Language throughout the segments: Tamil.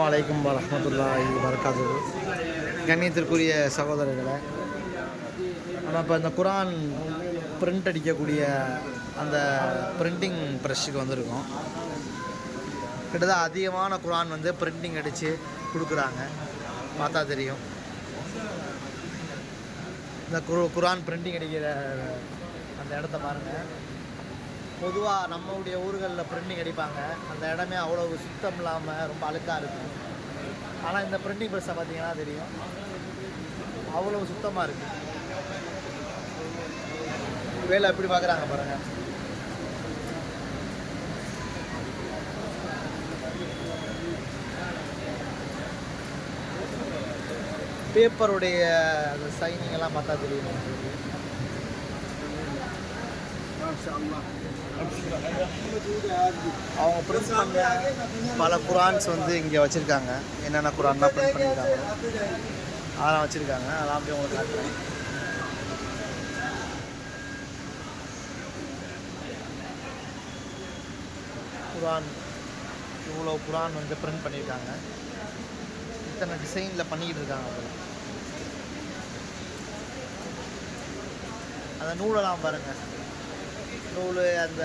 வலைக்கும் வரமத்துல்லா வரக்காது கண்ணியத்திற்குரிய சகோதரர்களை நம்ம இப்போ இந்த குரான் பிரிண்ட் அடிக்கக்கூடிய அந்த பிரிண்டிங் ப்ரெஷ்ஷுக்கு வந்திருக்கோம். கிட்டத்தட்ட அதிகமான குரான் வந்து பிரிண்டிங் அடித்து கொடுக்குறாங்க. பார்த்தா தெரியும். இந்த குரு குரான் பிரிண்டிங் அடிக்கிற அந்த இடத்த பாருங்கள் பொதுவாக நம்மளுடைய ஊர்களில் பிரிண்டிங் அடிப்பாங்க. அந்த இடமே அவ்வளோ சுத்தம் இல்லாமல் ரொம்ப அழுக்காக இருக்கும். ஆனால் இந்த பிரிண்டிங் ப்ரெஸ்ஸை பார்த்தீங்கன்னா தெரியும். அவ்வளோ சுத்தமாக இருக்கு. வேலை எப்படி பார்க்குறாங்க பாருங்கள் பேப்பருடைய அந்த சைனிங் எல்லாம் பார்த்தா தெரியும். அவங்க பிரிண்ட் பண்ண பல குரான்ஸ் வந்து இங்கே வச்சுருக்காங்க. என்னென்ன குரான்லாம் பிரிண்ட் பண்ணியிருக்காங்க அதெல்லாம் வச்சுருக்காங்க. அதெல்லாம் அப்படியே உங்களுக்கு காட்டுறேன் குரான் இவ்வளோ குரான் வந்து பிரிண்ட் பண்ணியிருக்காங்க இத்தனை டிசைனில் பண்ணிக்கிட்டு இருக்காங்க அதில் அந்த நூலெல்லாம் பாருங்கள் நூல் அந்த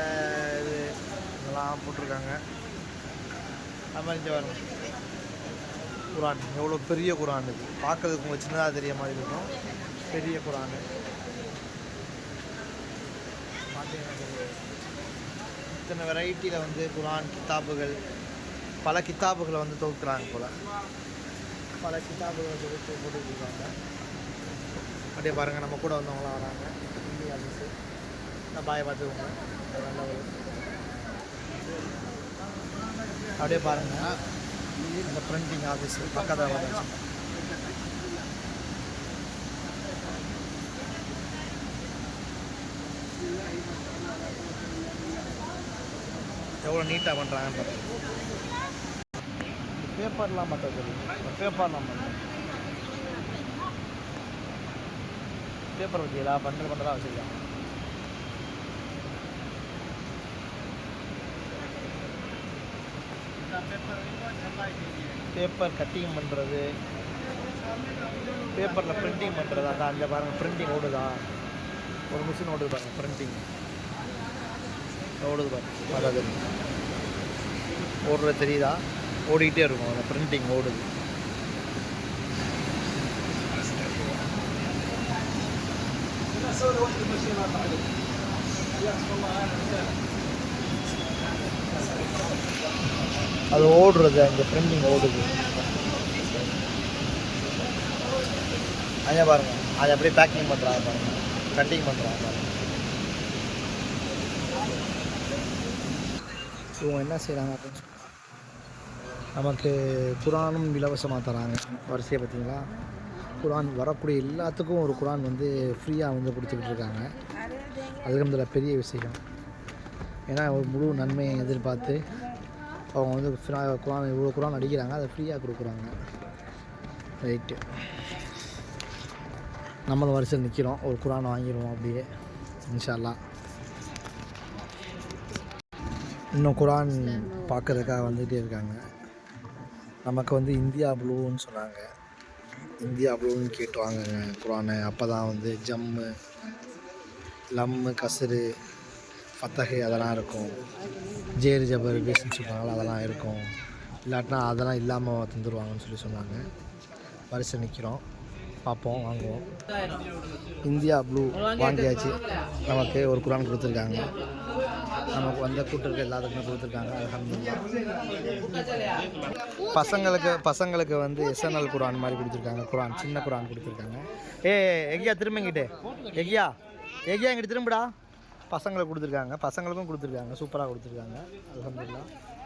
இது இதெல்லாம் போட்டிருக்காங்க. அது மாதிரி இங்கே வரும் குரான். எவ்வளோ பெரிய குரான் இது. பார்க்கறதுக்கு உங்களுக்கு சின்னதாக தெரிய மாதிரி இருக்கும். பெரிய குரான். பார்த்தீங்கன்னா இத்தனை வெரைட்டியில் வந்து குரான் கித்தாபுகள் பல கித்தாபுகளை வந்து தொகுக்கிறாங்க போல். பல கித்தாபுகளை தொகுத்து போட்டுருக்காங்க அப்படியே பாருங்கள் நம்ம கூட வந்தவங்களாம் வராங்க. இந்தியா நான் பாயை பார்த்துக்கோங்க நல்ல ஒரு அப்படியே பாருங்க. இந்த பிரிண்டிங் ஆஃபீஸ் பக்கத்தில் வந்துச்சு எவ்வளோ நீட்டாக பண்ணுறாங்கன்னு பேப்பர்லாம் மட்டும் தெரியும். பேப்பர்லாம் பண்ணுறேன் பேப்பர் வச்சுங்களா பண்ணுறது பண்ணுறதா வச்சுருக்காங்க. பேப்பர் கட்டிங் பண்ணுறது பேப்பரில் பிரிண்டிங் பண்ணுறது அந்த அங்கே பாருங்கள் பிரிண்டிங் ஓடுதா? ஒரு மிஷின் ஓடுது பாருங்க பிரிண்டிங் ஓடுது பாருங்க பார்த்தா தெரியும் ஓடுறது தெரியுதா? ஓடிக்கிட்டே இருக்கும் அந்த ப்ரிண்டிங் ஓடுது. அது ஓடுறது அந்த ட்ரெண்டிங் ஓடுது. அதே பாருங்க. அதை அப்படியே பேக்கிங் பண்ணுறாங்க பாருங்க. கட்டிங் பண்ணுறாங்க பாருங்க. இவங்க என்ன செய்கிறாங்க அப்படின்னு நமக்கு குரானும் இலவசமாக தராங்க. வரிசையை பார்த்தீங்களா? குரான் வரக்கூடிய எல்லாத்துக்கும் ஒரு குரான் வந்து ஃப்ரீயாக வந்து கொடுத்துக்கிட்டு இருக்காங்க. அதுக்கு பெரிய விஷயம். ஏன்னா ஒரு முழு நன்மையை எதிர்பார்த்து அவங்க வந்து குரான் இவ்வளோ குரான் அடிக்கிறாங்க அதை ஃப்ரீயாக கொடுக்குறாங்க. ரைட்டு நம்மளும் வரிசையில் நிற்கிறோம் ஒரு குரான் வாங்கிடுவோம் அப்படியே. இன்ஷால்லா இன்னும் குரான் பார்க்கறதுக்காக வந்துகிட்டே இருக்காங்க. நமக்கு வந்து இந்தியா ப்ளூன்னு சொன்னாங்க. இந்தியா ப்ளூன்னு கேட்டு வாங்குங்க குரானை. அப்போ தான் வந்து ஜம்மு லம்மு கசரு ஃபத்தஹு அதெல்லாம் இருக்கும். ஜேரு ஜபர் பேசுன்னு சொல்லுவாங்களா அதெல்லாம் இருக்கும். இல்லாட்டினா அதெல்லாம் இல்லாமல் தந்துடுவாங்கன்னு சொல்லி சொன்னாங்க. வரிசை நிற்கிறோம் பார்ப்போம் வாங்குவோம். இந்தியா ப்ளூ வாங்கியாச்சு. நமக்கு ஒரு குரான் கொடுத்துருக்காங்க. நமக்கு வந்த கூட்டருக்கு எல்லாத்துக்குமே கொடுத்துருக்காங்க. பசங்களுக்கு பசங்களுக்கு வந்து எஸ்என்எல் குரான் மாதிரி கொடுத்துருக்காங்க. குரான் சின்ன குரான் கொடுத்துருக்காங்க. ஏ எகியா திரும்பிங்கிட்டு எகியா எகியா எங்கிட்ட திரும்புடா? பசங்களுக்கு கொடுத்துருக்காங்க. பசங்களுக்கும் கொடுத்துருக்காங்க. சூப்பராக கொடுத்துருக்காங்க. அல்ஹம்துலில்லாஹ்.